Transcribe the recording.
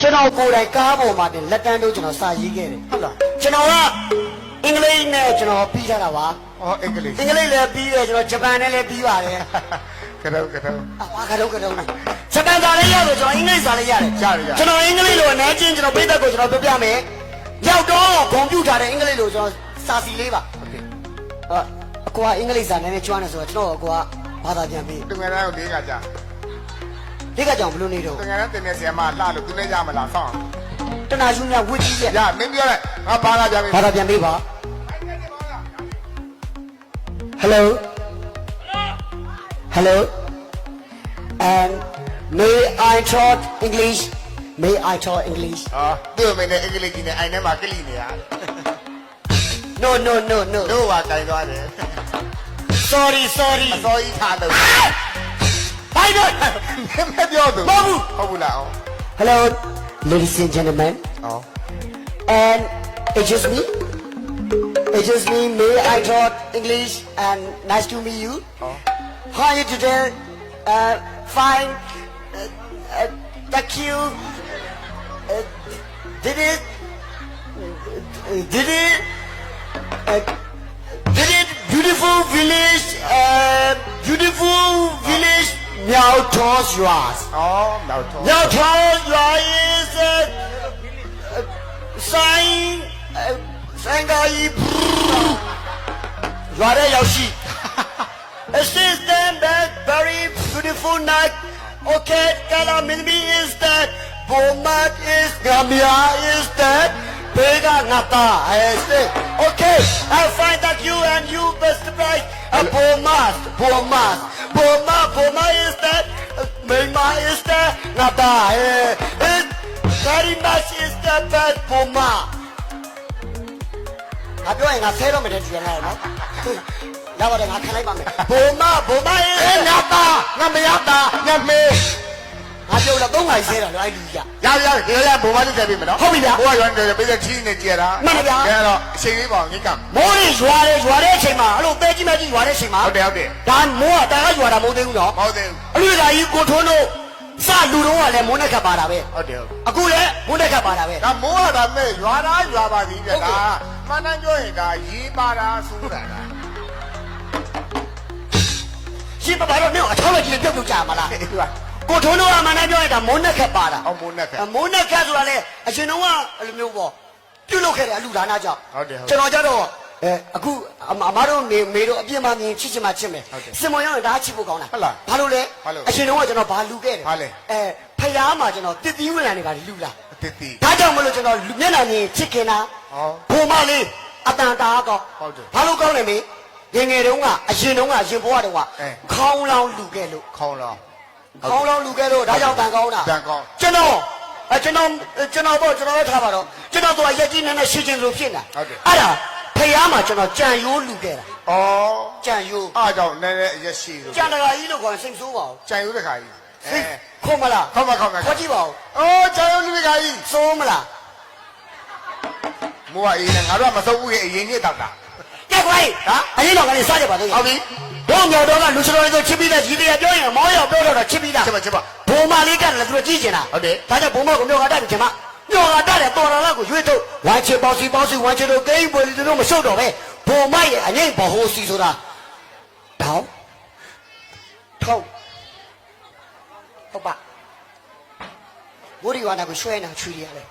ကျွန်တော်ကိုယ်တိုင်ကားပေါ်မှာတင်လက်တန်းတို့ကျွန်တော်စာရေးခဲ့တယ် ဟုတ်လား ကျွန်တော်ကအင်္ဂလိပ်နဲ့ကျွန်တော်ပြီးကြတာပါ อ๋อအင်္ဂလိပ် အင်္ဂလိပ်လည်းပြီးတယ်ကျွန်တော်ဂျပန်နဲ့လည်းပြီးပါတယ် ကတော့ကတော့ အဘာကတော့ကတော့နဲ့ဂျပန်စာလည်းရဆိုကျွန်တော်အင်္ဂလိပ်စာလည်းရတယ် ရတယ်ရတယ် ကျွန်တော်အင်္ဂလိပ်လိုအနေချင်းကျွန်တော်ပြတ်သက်ကိုကျွန်တော်ပြောပြမယ်ရောက်တော့ကွန်ပျူတာတဲ့အင်္ဂလိပ်လိုကျွန်တော်စာစီလေးပါ โอเค အာအကွာအင်္ဂလိပ်စာနည်းနည်းကျွမ်းတယ်ဆိုတော့ကျွန်တော်အကွာဘာသာပြန်ပြီး တငယ်သားကိုလေးကကြာ ဒီကကြောင်ဘလို့နေတော့တငယ်သားတင်နေဆီယမလှလို့သူနဲ့ရမလားဆောင်းတနာယူမြဝစ်ကြီးရဲ့ရမင်းပြောလိုက်ငါဘာလာကြပြီဘာသာပြန်ပေးပါ Hello Hello and may I talk English may I talk English အာသူ့မင်းနဲ့အင်္ဂလိပ်ကြီးနဲ့အိုင်ထဲမှာကလိနေရ No no no no တို့ကတိုင်သွားတယ် sorry sorry အစောကြီးထားလို့ဘိုင်တော့ မပြောသူ မဟုတ်ဘူး ဟုတ်ဘူးလား Hello ladies and gentlemen အော် and it's just me it's just me may I talk English and nice to meet you အော် How are you today? Uh, fine. Uh, uh, thank you. Uh, did it? Uh, did it? Uh, did it? Beautiful village. Uh, beautiful village. Miao Toss yours. အော်နောက်တော့ Miao Toss yours is uh, uh, sign. Uh, sign guy. ရွာတဲ့ရောက်ရှိ Assistant that very beautiful night. Okay, Kala Minmi is that. Bomat is Gamia is that. Bega Nata is that. Okay, I find that you and you best price. A Bomas, Bomas, Boma, Boma is that. Mema is that. Nata is. Very much is that bad Boma. ငါပြောရင်ငါဆဲတော့မယ်တဲ့ကြည့်ရလားနော်ရပါတယ်ငါခံလိုက်ပါမယ်ဘုံမဘုံမရေအေးငါသားငါမရသားငါမေး ငါပြောတော့သုံးခါဆဲတာလို့အဲ့လူကြီးကရရရရဘုံမလေးတက်ပြီမနော်ဟုတ်ပြီဗျာဘိုးကရွာနေတယ်ပိတ်တဲ့ချင်းနဲ့ကြည်တာမှန်ပါဗျာအဲတော့အချိန်လေးပေါ့ငိကမိုးရီရွာတယ်ရွာတဲ့အချိန်မှာအဲ့လိုပဲကြီးမကြီးရွာတဲ့အချိန်မှာဟုတ်တယ်ဟုတ်တယ်ဒါမိုးကတာကရွာတာမဟုတ်သေးဘူးနော်မဟုတ်သေးဘူးအလူကကြီးကိုထွန်းတို့စလူတော့ကလည်းမိုးနဲ့ခတ်ပါတာပဲဟုတ်တယ်ဟုတ်တယ်အခုလည်းမိုးနဲ့ခတ်ပါတာပဲ ဒါမိုးရတာမဲ့ရွာသားရွာပါသေးတယ်ဟုတ်ကဲ့ ဒါမှန်တမ်းပြောရင်ဒါရေးပါတာဆိုတာဒါရှင်းပါပါတော့နေအထောက်အကြီးပြုတ်ပြုတ်ကြမှာလားအေးပါ ကိုထွန်းတို့ကမှန်တယ်ပြောရင်ဒါမိုးနဲ့ခတ်ပါတာအောင်မိုးနဲ့ခက်အမိုးနဲ့ခတ်ဆိုတာလေအရှင်တော်ကအဲ့လိုမျိုးပေါ့ပြုတ်လုခဲ့တယ်အလူဒါနာကြောင့်ဟုတ်တယ်ဟုတ်တယ်ကျွန်တော်ကြတော့အဲအခုအမအမတို့မေမေတို့အပြစ်မှမြင်ချစ်ချင်မှချစ်မယ်ဟုတ်တယ်စင်မောင်ရောက်ရင်ဒါချစ်ဖို့ကောင်းတာဟုတ်လားဘာလို့လဲဘာလို့အရှင်တော်ကကျွန်တော်ဘာလူခဲ့တယ်ဘာလဲ အဲဖယားမှာကျွန်တော်တစ်သီးဝင်လာနေပါလူလာအတစ်တီဒါကြောင့်မလို့ကျွန်တော်လူမျက်နှာမြင်ချစ်ခင်တာဟော ဘုံမလေးအတန်တာကောင်းဟုတ်တယ်ဘာလို့ကောင်းလဲမေငယ်ငယ်တုန်းကအရှင်တုန်းကရှင်ဘွားတုန်းကအဲ ခေါင်းလောင်းလူခဲ့လို့ခေါင်းလောင်း ခေါင်းလောင်းလူခဲ့လို့ဒါကြောင့်တန်ကောင်းတာတန်ကောင်းကျွန်တော်အဲကျွန်တော်ကျွန်တော်ပေါ့ကျွန်တော်လည်းထားပါတော့ကျွန်တော်တော့ရက်ကြီးနဲ့နဲ့ရှင်းချင်းလို့ဖြစ်နေတာဟုတ်တယ်အဲ့ဒါဖယားမှာကျွန်တော်ကြံရိုးလူခဲ့တာဩကြံရိုးအားကြောင့်နည်းနည်းအရက်ရှိလို့ကြံတကာကြီးလို့ခေါ်ရင်စိတ်ဆိုးပါဘူးကြံရိုးတဲ့ခါကြီးအဲစိတ်ခုံမလားခေါင်းမခေါင်းမခေါ်ကြည့်ပါဦးဩကြံရိုးလူတဲ့ခါကြီးစိုးမလားမိုးကအေးနေငါတို့ကမစုံဘူးရဲ့အရင်နှစ်တောက်တာကဲခွိုင်းဟာအရင်တော့ကလည်းစားကြပါသေးတယ်ဟုတ်ပြီ တို့မြောက်တော့ကလူစတော်လေးဆိုချစ်ပြီးတဲ့ကြီးတွေကပြောရင်မောင်းရောက်ပြောတော့ချစ်ပြီးသားချစ်ပါချစ်ပါဘုံမလေးကလည်းသူတို့ကြည့်ကျင်တာဟုတ်တယ်ဒါကြောင့်ဘုံမကိုမြောက်ကတက်တယ်ကျွန်မမြောက်ကတက်တယ်တော်တော်လောက်ကိုရွေးထုတ်ဝိုင်းချစ်ပေါစီပေါစီဝိုင်းချစ်တို့ကိန်းပေါ်ဒီတို့မရှုပ်တော့ပဲဘုံမရဲ့အငိမ့်ဘဟိုစီဆိုတာတောင်းထောက်ဟုတ်ပါဘိုးဒီဝါနာကိုရွှဲနေချွေရတယ်